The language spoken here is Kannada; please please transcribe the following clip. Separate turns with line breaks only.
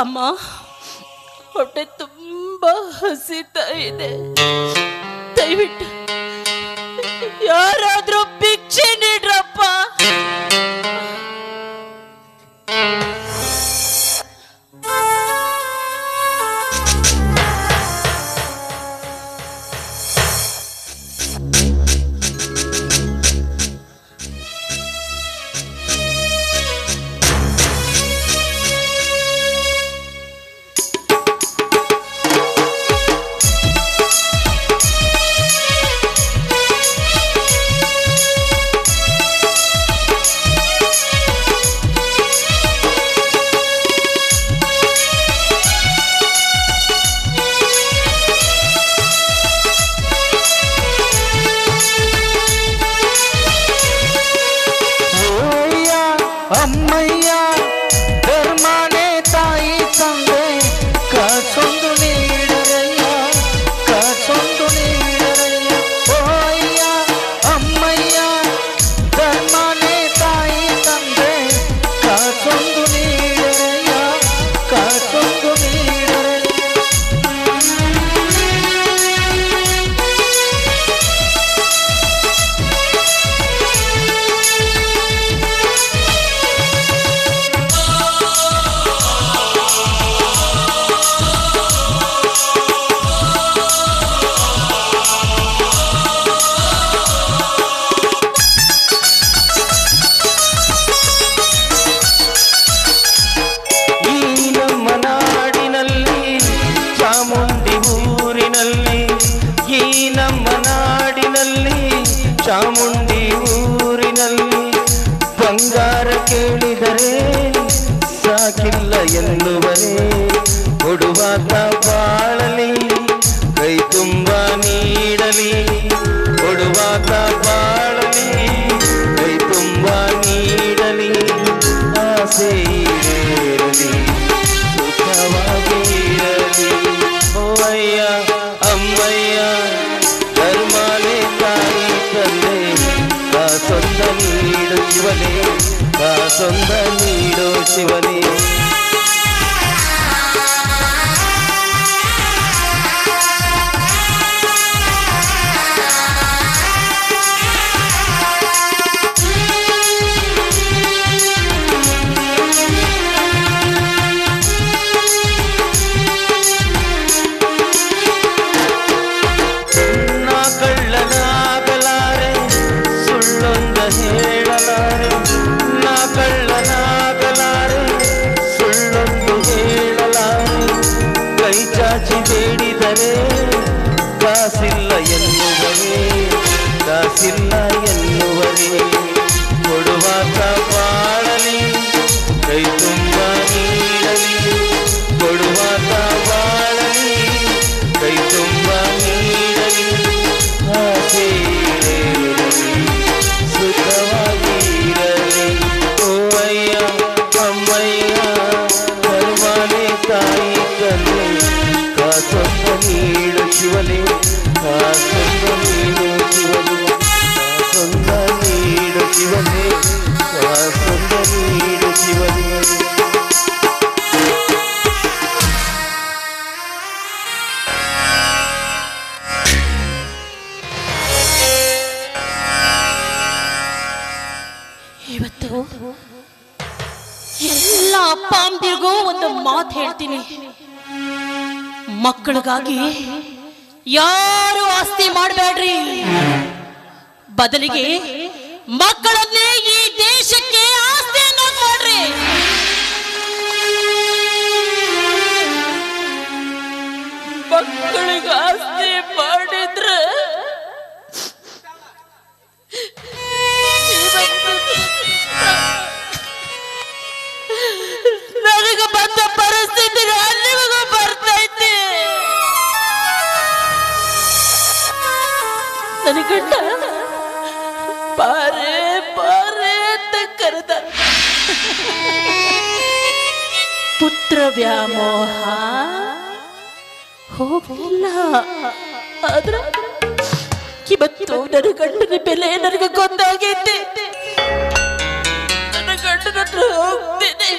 ಅಮ್ಮ ಹೊಟ್ಟೆ ತುಂಬ ಹಸಿತಾ ಇದೆ. ದಯವಿಟ್ಟು
அம்மையா ಚಾಮುಂಡಿ ಊರಿನಲ್ಲಿ ಬಂಗಾರ ಕೇಳಿದರೆ ಸಾಕಿಲ್ಲ ಎನ್ನುವರೇ ಕೊಡುವಾತ ಬಾಳಲಿ ಕೈ ತುಂಬ ನೀಡಲಿ ನೀಡು ಶಿವನೇ ಕಾಸೊಂದ ನೀಡು ಶಿವನೇ ಕಾಸಿಲ್ಲ ಎನ್ನುವರೇ
ಎಲ್ಲ ಅಪ್ಪ ಅಂದಿರ್ಗೂ ಒಂದು ಮಾತು ಹೇಳ್ತೀನಿ. ಮಕ್ಕಳಿಗಾಗಿ ಯಾರು ಆಸ್ತಿ ಮಾಡಬೇಡ್ರಿ. ಬದಲಿಗೆ ಮಕ್ಕಳನ್ನೇ ನನ್ನ ಗಂಡ ಪಾರೆ ಪಾರೆ ಅಂತ ಕರೆದ. ಪುತ್ರ ವ್ಯಾಮೋಹ. ಹೋಗಿಲ್ಲ ಆದ್ರ ಇವತ್ತು ನನ್ನ ಗಂಡನ ಬೆಲೆ ನನಗೆ ಗೊತ್ತಾಗೈತೆ. ನನ್ನ ಗಂಡನ ಹತ್ರ ಹೋಗ್ತೇನೆ.